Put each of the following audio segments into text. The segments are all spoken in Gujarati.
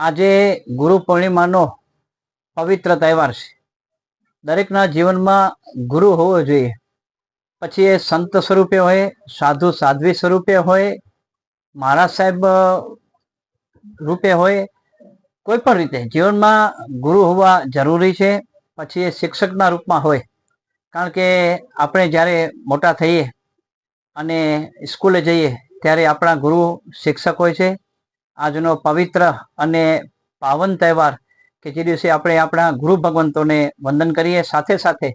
આજે ગુરુ પૂર્ણિમાનો પવિત્ર તહેવાર છે. દરેકના જીવનમાં ગુરુ હોવો જોઈએ. પછી એ સંત સ્વરૂપે હોય, સાધુ સાધ્વી સ્વરૂપે હોય, મહારાજ સાહેબ રૂપે હોય, કોઈ પણ રીતે જીવનમાં ગુરુ હોવા જરૂરી છે. પછી એ શિક્ષકના રૂપમાં હોય. કારણ કે આપણે જ્યારે મોટા થઈએ અને સ્કૂલે જઈએ, ત્યારે આપણા ગુરુ શિક્ષક હોય છે. આજનો પવિત્ર અને પાવન તહેવાર કે જે દિવસે આપણે આપણા ગુરુ ભગવંતોને વંદન કરીએ, સાથે સાથે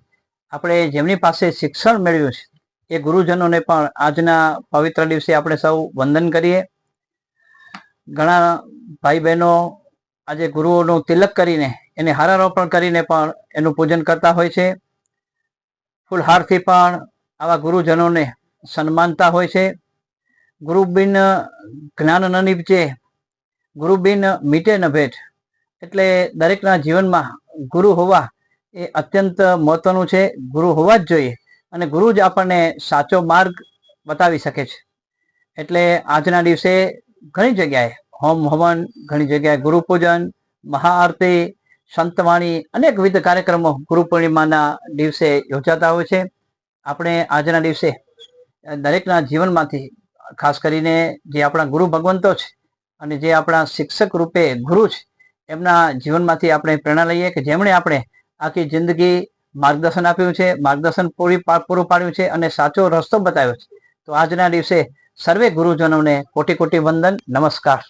આપણે જેમની પાસે શિક્ષણ મેળવ્યું છે, એ ગુરુજનોને પણ આજના પવિત્ર દિવસે આપણે સૌ વંદન કરીએ. ઘણા ભાઈ બહેનો આજે ગુરુઓનું તિલક કરીને, એને હારારોપણ કરીને પણ એનું પૂજન કરતા હોય છે. ફૂલહારથી પણ આવા ગુરુજનોને સન્માનતા હોય છે. ગુરુ બિન જ્ઞાન ન ગુરુ બિન મીટે ન ભેટ. એટલે દરેકના જીવનમાં ગુરુ હોવા એ અત્યંત મહત્વનું છે. ગુરુ હોવા જ જોઈએ અને ગુરુ જ આપણને સાચો માર્ગ બતાવી શકે છે. એટલે આજના દિવસે ઘણી જગ્યાએ હોમ હવન, ઘણી જગ્યાએ ગુરુ પૂજન મહાઆરતી, સંતવાણી અનેકવિધ કાર્યક્રમો ગુરુ પૂર્ણિમાના દિવસે યોજાતા હોય છે. આપણે આજના દિવસે દરેકના જીવનમાંથી ખાસ કરીને જે આપણા ગુરુ ભગવંતો છે અને જે આપણા શિક્ષક રૂપે ગુરુ છે, એમના જીવનમાંથી આપણે પ્રેરણા લઈએ કે જેમણે આપણે આખી જિંદગી માર્ગદર્શન આપ્યું છે, માર્ગદર્શન પૂરી પૂરું પાડ્યું છે અને સાચો રસ્તો બતાવ્યો છે. તો આજના દિવસે સર્વે ગુરુજનોને કોટી કોટી વંદન, નમસ્કાર.